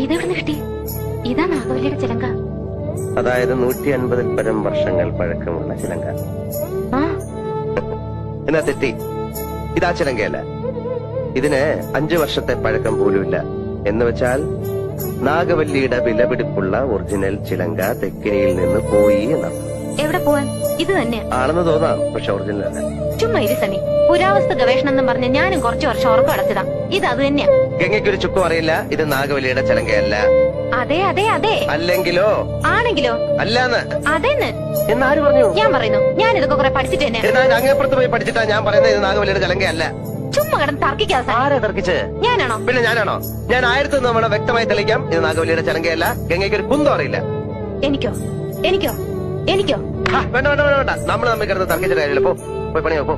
ഇതെവിടുന്ന് കിട്ടി? ഇതാ നാഗവല്ലിയുടെ ചിലങ്ക. അതായത് നൂറ്റി അൻപതിൽ പരം വർഷങ്ങൾ പഴക്കമുള്ള ചിലങ്ക. ആ. എന്നാ തെറ്റി? ഇതാ ചിലങ്കയല്ല. ഇതിന് അഞ്ചു വർഷത്തെ പഴക്കം പോലുമില്ല. എന്ന് വെച്ചാൽ നാഗവല്ലിയുടെ വിലപിടിപ്പുള്ള ഒറിജിനൽ ചിലങ്ക തെക്കിനിയിൽ നിന്ന് പോയി എന്നർത്ഥം എവിടെ പോവാൻ? ഇത് തന്നെ. ആണെന്ന് തോന്നാം പക്ഷെ ഒറിജിനൽ അല്ല. ചുമ്മാ ഇരി സണ്ണി. പുരാവസ്തു ഗവേഷണം എന്ന് പറഞ്ഞ ഞാനും കുറച്ചു വർഷം ഉറക്കം അടച്ചതാ. ഇത് അത് തന്നെയാ. ഗംഗയ്ക്കൊരു ചുക്കും അറിയില്ല ഇത് നാഗവലിയുടെ ചലങ്കയല്ല. അതെ അതെ അതെ. അല്ലെങ്കിലോ? ആണെങ്കിലോ? അല്ലാന്ന്. അതെന്ന്? എന്നാര് പറഞ്ഞു? ഞാൻ പറയുന്നു. ഞാൻ ഇതൊക്കെ കുറെ പഠിച്ചിട്ട് തന്നെ. എന്നാൽ അങ്ങേപ്പുറത്ത് പോയി പഠിച്ചിട്ടാ ഞാൻ പറയുന്നത് ഇത് നാഗവലിയുടെ ചലങ്കയല്ല. ചുമ്മാ കിടന്ന് തർക്കിക്കാതെ സനി. ആരാ തർക്കിച്ച്? ഞാനാണോ? പിന്നെ ഞാനാണോ? ഞാൻ ആയിരത്തി തവണ വ്യക്തമായി തെളിയിക്കാം ഇത് നാഗവലിയുടെ ചലങ്കയല്ല ഗംഗയ്ക്ക് ഒരു കുന്തം അറിയില്ല. എനിക്കോ? എനിക്കോ? എനിക്കോ? വേണ്ട വേണ്ട വേണ്ട വേണ്ട. നമ്മൾ തമ്മിൽ കിടന്ന് തർക്കിച്ചിട്ട് കാര്യമില്ല. പോ പോയി പണിയോ പോ